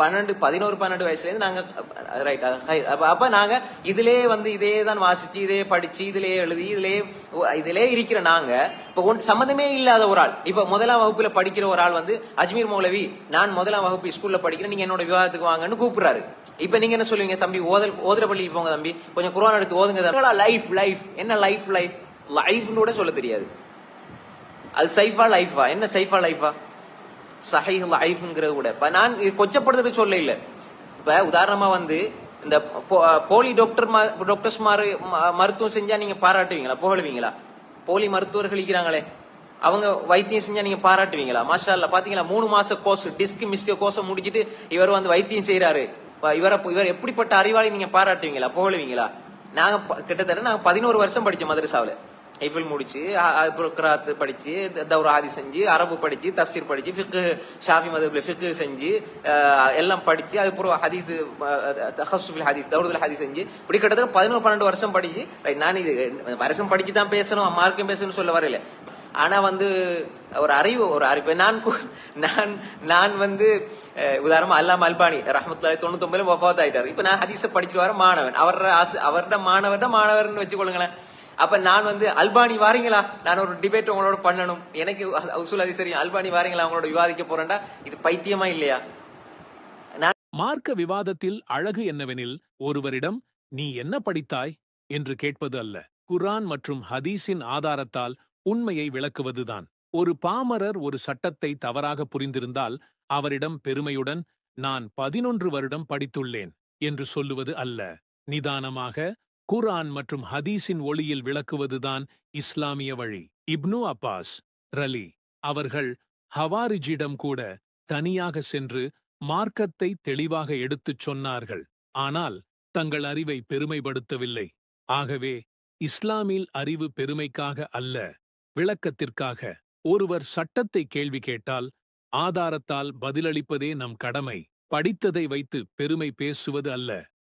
பன்னெண்டு பதினோரு பன்னெண்டு வயசுலேருந்து நாங்கள் ரைட் uh, அப்போ நாங்கள் இதிலே வந்து இதே தான் வாசித்து இதே படித்து இதிலே எழுதி இதிலே இதிலே இருக்கிற நாங்கள் இப்போ ஒன் சம்மந்தமே இல்லாத ஒரு ஆள். இப்போ முதலாம் வகுப்பில் படிக்கிற ஒரு ஆள் வந்து அஜ்மீர் மௌலவி. நான் முதலாம் வகுப்பு ஸ்கூலில் படிக்கிறேன் நீங்கள் என்னோட விவாதத்துக்கு வாங்கன்னு கூப்பிட்றாரு. இப்போ நீங்கள் என்ன சொல்லுவீங்க தம்பி ஓதல் ஓதுற பள்ளிக்கு போங்க தம்பி. கொஞ்சம் குரான் எடுத்து ஓதுங்க லைஃப் லைஃப் என்ன லைஃப் லைஃப் லைஃப்னு கூட சொல்ல தெரியாது. அது சைஃபா லைஃபா என்ன சைஃபா லைஃபா சஹைஹுல் லைஃப்ங்கிறது கூட இப்ப நான் இது சொல்ல இல்ல இப்ப உதாரணமா வந்து இந்த போலி டாக்டர் டாக்டர்ஸ் மருத்துவம் செஞ்சா நீங்க பாராட்டுவீங்களா? புகழுவீங்களா? போலி மருத்துவர்கள் இருக்கிறாங்களே. அவங்க வைத்தியம் செஞ்சா நீங்க பாராட்டுவீங்களா? மாஷா அல்லா பாத்தீங்களா? மூணு மாச கோர்ஸ் டிஸ்க் மிஸ்க கோர்ஸ் முடிச்சிட்டு இவர் வந்து வைத்தியம் செய்யறாரு இப்ப இவரை இவர் எப்படிப்பட்ட அறிவாளி நீங்க பாராட்டுவீங்களா? புகழுவீங்களா? நாங்க கிட்டத்தட்ட நாங்க பதினோரு வருஷம் படிச்சோம் மதரசாவுல. ஐஃபில் முடிச்சு அ- அப்புறம் கிராத் படிச்சு தௌராதி ஹாதி செஞ்சு அரபு படிச்சு தஃசீர் படிச்சு ஃபிக்கு ஷாஃபி மதுபில் ஃபிக்கு செஞ்சு எல்லாம் படிச்சு அதுக்கப்புறம் ஹதீஸ் தஹசுஃபில் ஹதீஸ் தௌரதுல் ஹதீஸ் செஞ்சு இப்படி கிட்டத்தட்ட பதினோரு பன்னெண்டு வருஷம் படிச்சு ரைட் நான் இது வருஷம் படிச்சு தான் பேசணும் மார்க்கும் பேசணும்னு சொல்ல வரல ஆனா வந்து ஒரு அறிவு ஒரு அறிவு நான் நான் நான் வந்து உதாரணமா அல்லாம் அல்பானி ரஹமத்துல்லாஹி தொண்ணூத்தி ஒன்பதுல வஃபாத் ஆயிட்டாரு. இப்ப நான் ஹதீஸ படிச்சுட்டு வர மாணவன். அவரோட ஆசை அவரோட மாணவர்ட மாணவர்னு வச்சுக்கொள்ளுங்களேன். அப்ப நான் வந்து அல்பானி வாரீங்களா? நான் ஒரு டிபேட் உங்களோட பண்ணணும். எனக்கு உசூல் அதிசரி அல்பானி வாரீங்களா? அவங்களோட விவாதிக்க போறேன்டா. இது பைத்தியமா இல்லையா? மார்க்க விவாதத்தில் அழகு என்னவெனில் ஒருவரிடம் நீ என்ன படித்தாய்? என்று கேட்பது அல்ல. குரான் மற்றும் ஹதீஸின் ஆதாரத்தால் உண்மையை விளக்குவதுதான். ஒரு பாமரர் ஒரு சட்டத்தை தவறாக புரிந்திருந்தால் அவரிடம் பெருமையுடன் நான் பதினொன்று வருடம் படித்துள்ளேன் என்று சொல்லுவது அல்ல. நிதானமாக குர்ஆன் மற்றும் ஹதீஸின் ஒளியில் விளக்குவதுதான் இஸ்லாமிய வழி. இப்னு அப்பாஸ் ரலி அவர்கள் ஹவாரிஜிடம் கூட தனியாக சென்று மார்க்கத்தை தெளிவாக எடுத்துச் சொன்னார்கள். ஆனால் தங்கள் அறிவை பெருமைப்படுத்தவில்லை. ஆகவே இஸ்லாமில் அறிவு பெருமைக்காக அல்ல விளக்கத்திற்காக. ஒருவர் சட்டத்தை கேள்வி கேட்டால் ஆதாரத்தால் பதிலளிப்பதே நம் கடமை. படித்ததை வைத்து பெருமை பேசுவது அல்ல.